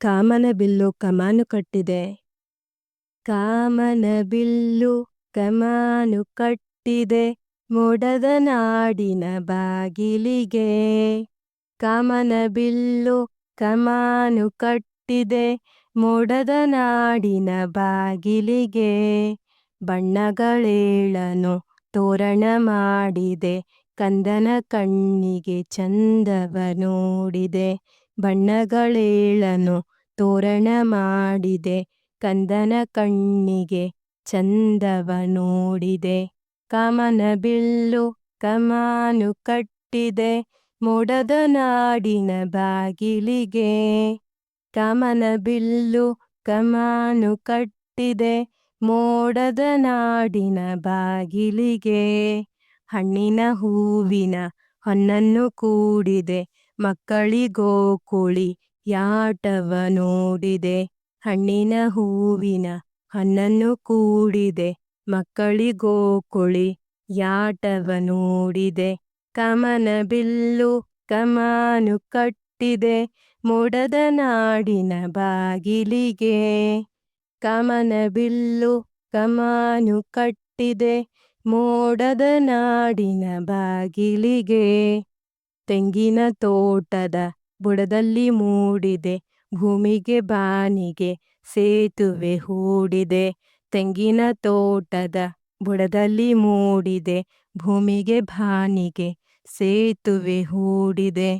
ಕಾಮನ bill ಕಮಾನು ಕಟ್ಟಿದೆ. ಕಾಮನ bill ಕಮಾನು ಕಟ್ಟಿದೆ. ಮೋಡದ ನಾಡಿನ ಬಾಗಿಲಿಗೆ ಕಾಮನ ಬಿಲ್ಲು ಕಮಾನು ಕಟ್ಟಿದೆ. ಮೋಡದ ನಾಡಿನ ಬಾಗಿಲಿಗೆ ಬಣ್ಣಗಳೇಳನು ತೋರಣ ಮಾಡಿದೆ. ಕಂದನ ಕಣ್ಣಿಗೆ ಚಂದವ ನೋಡಿದೆ. ಬಣ್ಣಗಳೇಳನು, ತೋರಣ ಮಾಡಿದೆ, ಕಂದನ ಕಣ್ಣಿಗೆ ಚಂದವ ನೋಡಿದೆ, ಕಮನ ಬಿಲ್ಲು ಕಮಾನು ಕಟ್ಟಿದೆ, ಮೋಡದ ನಾಡಿನ ಬಾಗಿಲಿಗೆ ಕಮನ ಬಿಲ್ಲು ಕಮಾನು ಕಟ್ಟಿದೆ, ಮೋಡದ ನಾಡಿನ ಬಾಗಿಲಿಗೆ ಹಣ್ಣಿನ ಹೂವಿನ ಹೊನ್ನನ್ನು ಕೂಡಿದೆ ಮಕ್ಕಳಿಗೋಕುಳಿ ಯಾಟವ ನೋಡಿದೆ. ಹಣ್ಣಿನ ಹೂವಿನ ಹಣ್ಣನ್ನು ಕೂಡಿದೆ. ಮಕ್ಕಳಿಗೋಕುಳಿ ಯಾಟವ ನೋಡಿದೆ. ಕಮನ ಬಿಲ್ಲು ಕಮಾನು ಕಟ್ಟಿದೆ. ಮೋಡದ ನಾಡಿನ ಬಾಗಿಲಿಗೆ ಕಮನ ಬಿಲ್ಲು ಕಮಾನು ಕಟ್ಟಿದೆ. ಮೋಡದ ನಾಡಿನ ಬಾಗಿಲಿಗೆ ತೆಂಗಿನ ತೋಟದ ಬುಡದಲ್ಲಿ ಮೂಡಿದೆ, ಭೂಮಿಗೆ ಬಾನಿಗೆ ಸೇತುವೆ ಹೂಡಿದೆ, ತೆಂಗಿನ ತೋಟದ ಬುಡದಲ್ಲಿ ಮೂಡಿದೆ, ಭೂಮಿಗೆ ಬಾನಿಗೆ ಸೇತುವೆ ಹೂಡಿದೆ.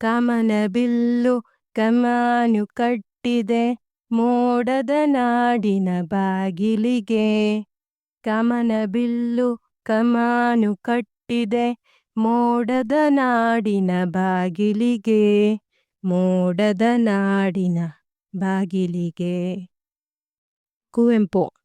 ಕಮನ ಬಿಲ್ಲು ಕಮಾನು ಕಟ್ಟಿದೆ, ಮೋಡದ ನಾಡಿನ ಬಾಗಿಲಿಗೆ. ಕಮನ ಬಿಲ್ಲು ಕಮಾನು ಕಟ್ಟಿದೆ ಮೋಡದ ನಾಡಿನ ಬಾಗಿಲಿಗೆ ಮೋಡದ ನಾಡಿನ ಬಾಗಿಲಿಗೆ. ಕುವೆಂಪು.